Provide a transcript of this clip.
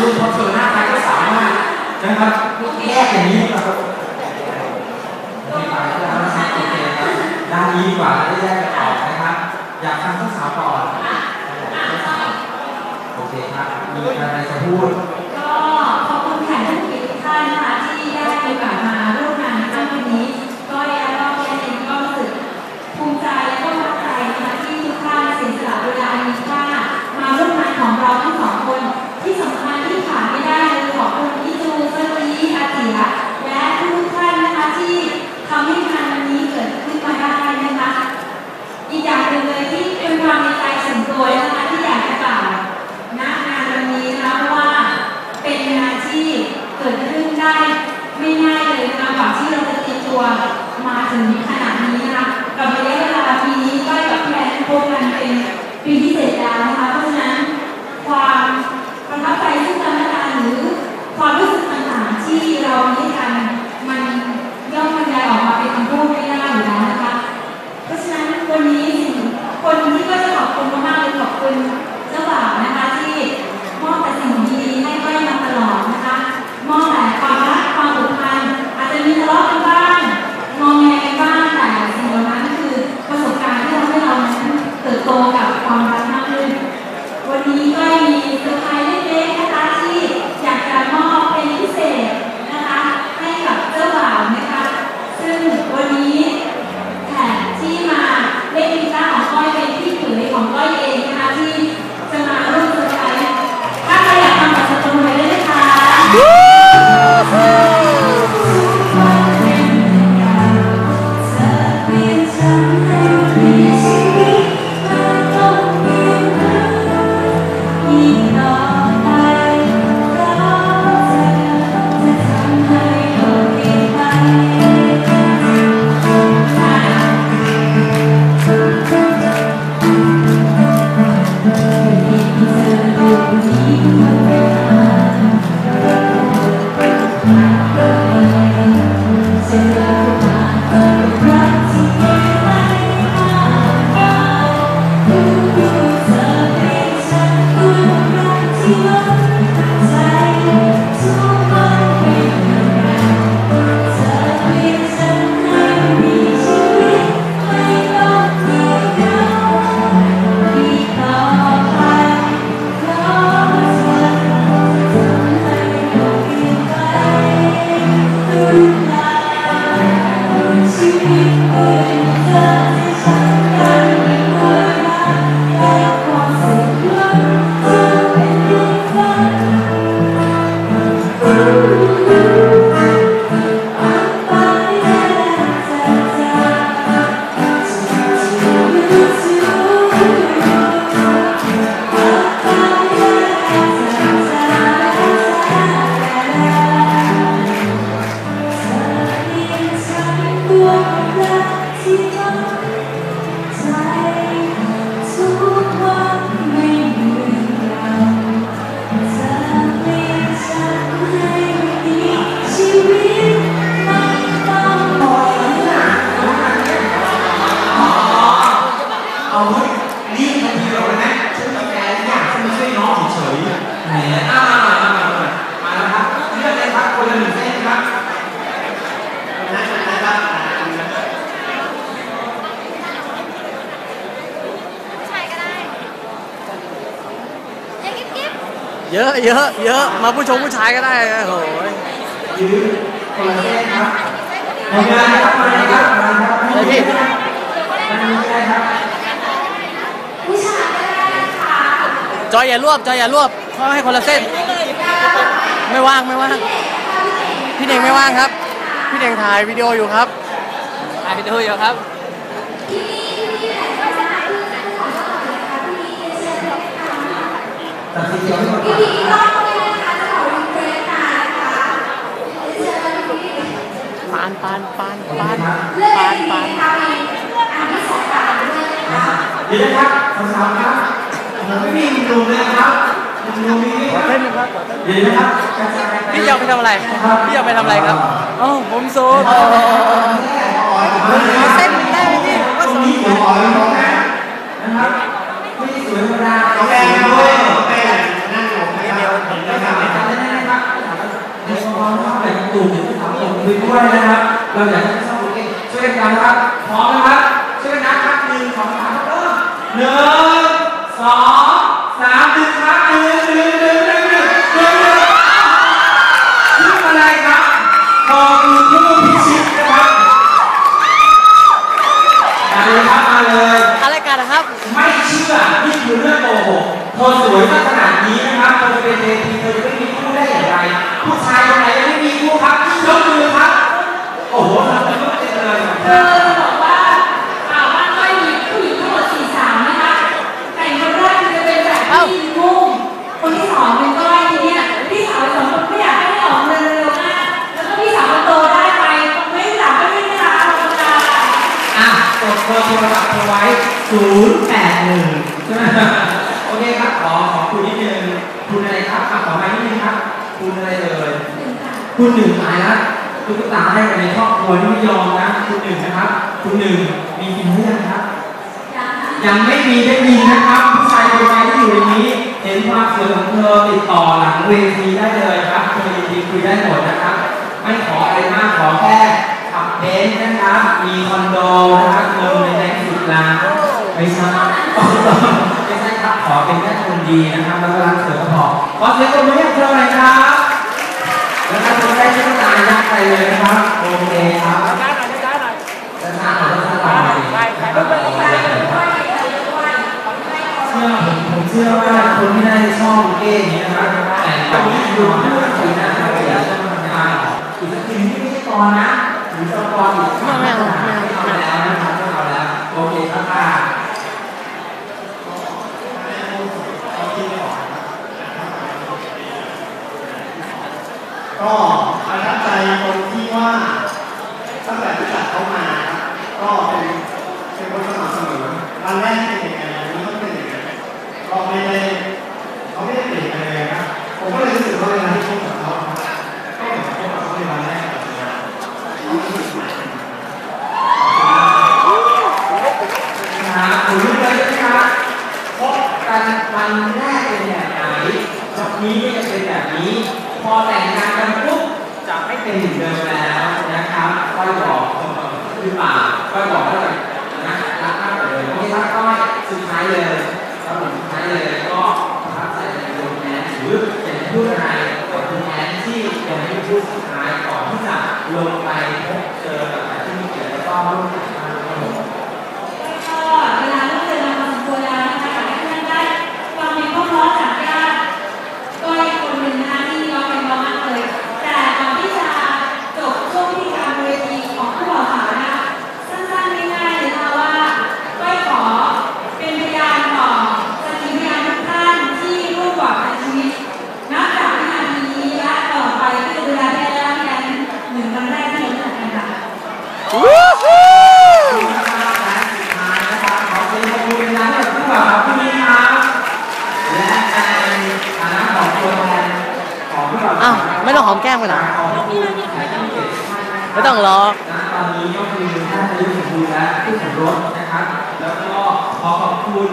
คุณพอเจอหน้าใครก็สามารถนะครับแยกอย่างนี้นะครับโอเคไปแล้วนะครับโอเคครับด้านนี้ดีกว่าได้แยกกันออกนะครับ อยากฟังเจ้งสาวก่อนโอเคครับมีอะไรจะพูด ปีที่เจ็ดแล้วนะคะ เเยอะเยอะเยอะมาผู้ชมผู้ชายก็ได้นะโอ้ยยืนคนละเส้นครับทำงานนะครับมาเลยครับมาเลยครับเลยพี่มาเลยครับผู้ชายก็ได้นะคะจอยอย่ารวบจอยอย่ารวบเขาให้คนละเส้น ไม่ว่างไม่ว่างพี่เน่งไม่ว่างครับ พี่เน่งถ่ายวิดีโออยู่ครับถ่ายวิดีโออยู่ครับ ตัดสีเขียวให้หมดก่พี่ก็ไม่นะคะจะขอรีเควสมานะคะเชิญพี่ปานปานปานปานเลือกปานสีปานค่ะอันที่สองตามด้วยนะคะเดี๋ยวนะครับสาวๆครับผมไม่มีหนุ่มเลยนะครับหนุ่มนี้ขอเต้นหนึงครับเดี๋ยวนะครับพี่จะเอาไปทำอะไรพี่จะเอาไปทำอะไรครับอ๋อผมโซนเส้นได้ไหมพี่ผมก็สวยขอเลยของนะนะครับไม่ได้ สวยงามน้องแป้งด้วยน้องแป้งนั่งหลนะครับนะครับในสปอนเซอร์เป็นกลุ่มที่ทำคุยด้วยนะครับ เราอยากให้ทุกคนช่วยกันนะครับพร้อมนะครับ 081 ใช่ไหมโอเคครับ ขอขอคุณนิดนึง คุณอะไรครับอะขอไม้นิดนึงครับ คุณอะไรเอ่ย คุณหนึ่งตายแล้วตุ๊กตาให้กันในครอบครัวนี่ไม่ยอมนะ คุณหนึ่งนะครับ คุณหนึ่งมีกินหรือยังครับ ยังไม่มีได้ยินนะครับผู้ชายคนไหนที่อยู่ในนี้ เห็นความสวยของเธอติดต่อหลังเวทีได้เลยครับเธอยินดีคุยได้หมดนะครับ ไม่ขออะไรมาก ขอแค่ขับเบนซ์นะครับ มีคอนโดนะครับเงินในแบงค์สิบล้าน ไม่ใช่ไม่ใช่ครับขอเป็นแค่คนดีนะครับแล้วก็รักเธอก็พอขอเสียงปรบมือให้เธอหน่อยครับแล้วก็คนได้ที่ต้องการยักไปเลยนะครับโอเคครับด้าหน่อยด้าหน่อยด้าหน่อยด้าหน่อยเชื่อผมผมเชื่อว่าคนที่ได้ช่องเก้นี้นะครับแต่ตอนนี้อยู่ที่ว่าคุยนะครับอยากจะมาทำงานอีกสักทีที่ไม่ใช่ตอนนะหรือตอนตอนอีก ไม่เอาไม่เอา ไม่เอาแล้วนะครับไม่เอาแล้วโอเคครับค่ะ ก็ประทับใจตรงที่ว่าตั้งแต่รู้จักเขามา ก็เป็นคนสม่ำเสมอวันแรกเป็นอย่างไรวันนี้ก็เป็นอย่างนั้นก็ไม่ได้เขาไม่ได้เปลี่ยนไปเลยนะผมก็เลยรู้สึกว่าเวลาที่พบกับเขาครับก็เหมือนพบกับเขาในวันแรกแบบนี้เขารู้สึกใหม่ นะครับผมรู้เลยใช่ไหมครับพบกันวันแรกเป็นแบบไหนวันนี้ก็จะเป็นแบบนี้ พอแต่งงานกันปุ๊บจะไม่เป็นเหมือนเดิมแล้วนะครับก้อยบอกห รือเปล่าก็บอกว่าจะนะรักมากเลยโอเคครับก้อยสุดท้ายเลยครับผมสุดท้ายเลยก็ประทับใจในตัวแอนหรืออยากจะพูดอะไรกับคุณแอนที่ยังไม่พูดสุดท้ายก่อนที่จะลงไปพบเจอกับที่มีเกียรติแล้วก็ร่วม ก็เวลาเลิกเรียนมาพอสมควรแล้วนะคะอยากให้ท่านได้ฟังเพลงเพราะๆจากญาติก็อีกคนหนึ่งนะคะที่ร้องเพลงเพราะมากเลย แต่ก่อนที่จะจบช่วงพิธีการบนเวทีของผู้บ่าวสาวนะคะสั้นๆง่ายๆเลยนะคะว่าก้อยขอเป็นพยานต่อสกิพยานทุกท่านที่ร่วมหวังในชีวิตนับจากวินาทีนี้และต่อไปก็จะดูแลพี่แอนและพี่แอนเหมือนวันแรกที่เรารู้จักกันค่ะ วู้ฮู้ ขอเสียงปรบมือเป็นร้านกับผู้บ่าวผู้นี้ครับ และในฐานะของตัวแทนของผู้บ่าว อ้าวไม่ต้อง หอมแก้มกันเหรอขอบคุณแขกผู้เกียรติทุกท่านนะครับไม่ต้องหรอกณตอนนี้ก็คือท่านอายุสมบูรณ์และผู้สมรสนะครับ แล้วก็ขอขอบคุณ